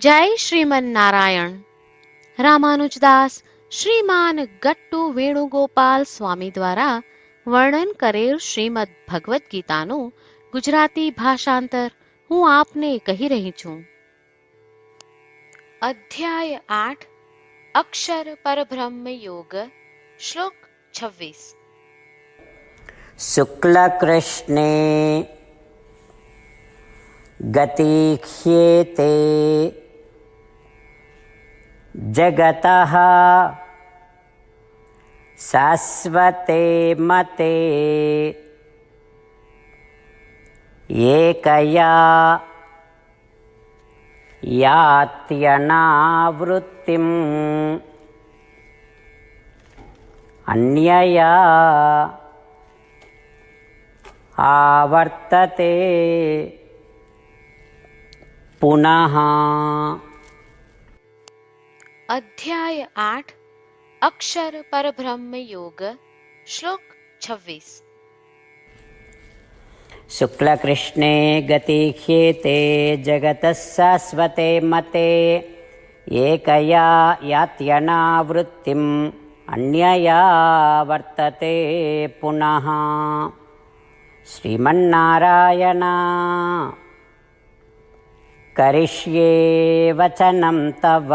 જય શ્રીમન નારાયણ રામાનુજદાસ શ્રીમાન ગટ્ટુ વેણુગોપાલ સ્વામી દ્વારા વર્ણન કરેલ શ્રીમદ ભગવદ્ ગીતાનું ગુજરાતી ભાષાંતર હું આપને કહી રહી છું અધ્યાય આઠ અક્ષર પરબ્રહ્મ યોગ શ્લોક છવ્વીસ શુક્લ કૃષ્ણે ગતિખ્યેતે जगतः शाश्वते मते एकया यात्यनावृत्तिम् अन्यया आवर्तते पुनः अध्याय आठ अक्षर योग श्लोक कृष्णे शुक्लकृष्णे खेते जगत शाश्वते मते एकया यात्यनावृत्तिम् अन्यया वर्तते पुनः श्रीमन्नारायणा करिष्ये वचनं तव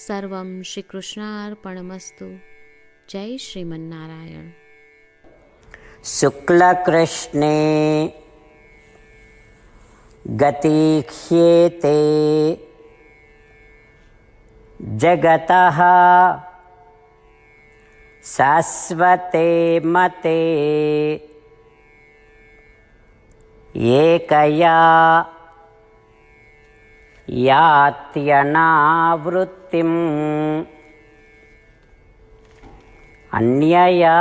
सर्वं श्रीकृष्णार्पणमस्तु जय श्रीमन्नारायण शुक्लकृष्णे गतीक्ष्येते जगतः शाश्वते मते एकया యాత్యనావృత్తిం అన్యయా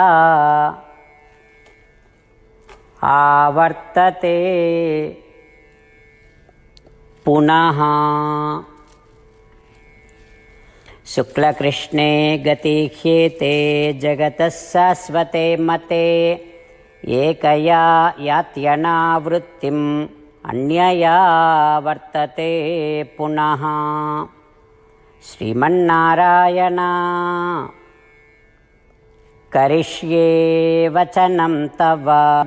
ఆవర్తతే పునః శుక్లకృష్ణే గతిహ్యేతే జగత శాశ్వతే మతే ఏకయా యాత్యనావృత్తిం అన్యయా వర్తతే పునః శ్రీమన్నారాయణ కరిష్యే వచనం తవ